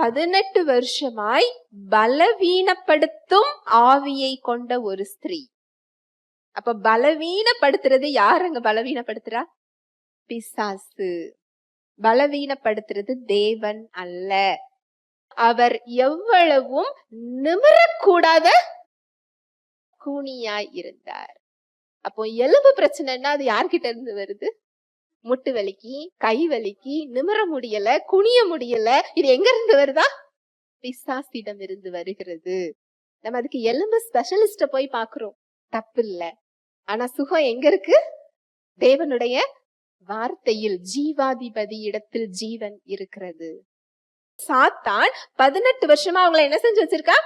பதினெட்டு வருஷமாய் பலவீனப்படுத்தும் ஆவியை கொண்ட ஒரு ஸ்திரீ. அப்ப பலவீனப்படுத்துறது யாருங்க பலவீனப்படுத்துறா? பிசாசு. பலவீனப்படுத்துறது தேவன் அல்ல. அவர் எவ்வளவும் நிமிரக்கூடாத கூனியாய் இருந்தார். அப்போ எலும்பு பிரச்சனைன்னா அது யார்கிட்ட இருந்து வருது? முட்டு வலிக்கு கை வலிக்கு நிமிர முடியல குனிய முடியல இது எங்க இருந்து வருதா? பிசாசிடம் இருந்து வருகிறது. நம்ம அதுக்கு எலும்பு ஸ்பெஷலிஸ்ட போய் பாக்குறோம். தப்பு இல்ல ஆனா சுகம் எங்க இருக்கு? தேவனுடைய வார்த்தையில் ஜீவாதிபதி இடத்தில் ஜீவன் இருக்கிறது. சாத்தான் பதினெட்டு வருஷமா அவங்கள என்ன செஞ்சு வச்சிருக்கா?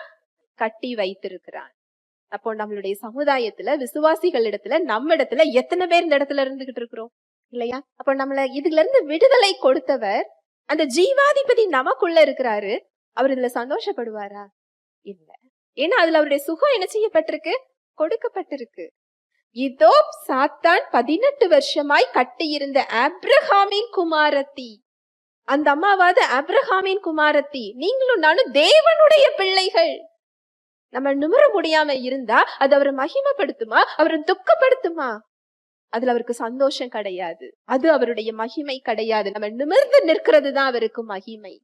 கட்டி வைத்திருக்கிறான். அப்போ நம்மளுடைய சமுதாயத்துல விசுவாசிகள் இடத்துல நம்ம இடத்துல எத்தனை பேர் இந்த இடத்துல இருந்துகிட்டு இருக்கிறோம்? இல்லையா? அப்போ நம்மள இதுல இருந்து விடுதலை கொடுத்தவர் அந்த ஜீவாதிபதி நமக்குள்ள இருக்கிறாரு. அவர் இதுல சந்தோஷப்படுவாரா? இல்ல. ஏன்னா அதுல அவருடைய சுகம் என்ன செய்யப்பட்டிருக்கு? கொடுக்கப்பட்டிருக்கு. இதோ சாத்தான் பதினெட்டு வருஷமாய் கட்டியிருந்த அப்ரஹாமின் குமாரத்தி. அந்த அம்மாவாத அப்ரஹாமின் குமாரத்தி. நீங்களும் நானும் தேவனுடைய பிள்ளைகள். நம்ம நுமர முடியாம இருந்தா அது அவரை மகிமைப்படுத்துமா? அவரை துக்கப்படுத்துமா? அதுல அவருக்கு சந்தோஷம் கிடையாது. அது அவருடைய மகிமை கிடையாது. நம்ம நிமிர்ந்து நிற்கிறது தான் அவருக்கு மகிமை.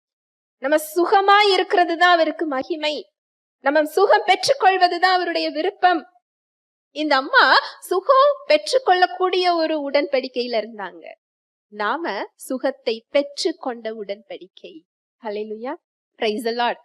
நம்ம சுகமா இருக்கிறது தான் அவருக்கு மகிமை. நம்ம சுகம் பெற்றுக்கொள்வதுதான் அவருடைய விருப்பம். இந்த அம்மா சுகம் பெற்றுக்கொள்ளக்கூடிய ஒரு உடன்படிக்கையில இருந்தாங்க. நாம சுகத்தை பெற்றுக்கொண்ட உடன்படிக்கை. Hallelujah price allot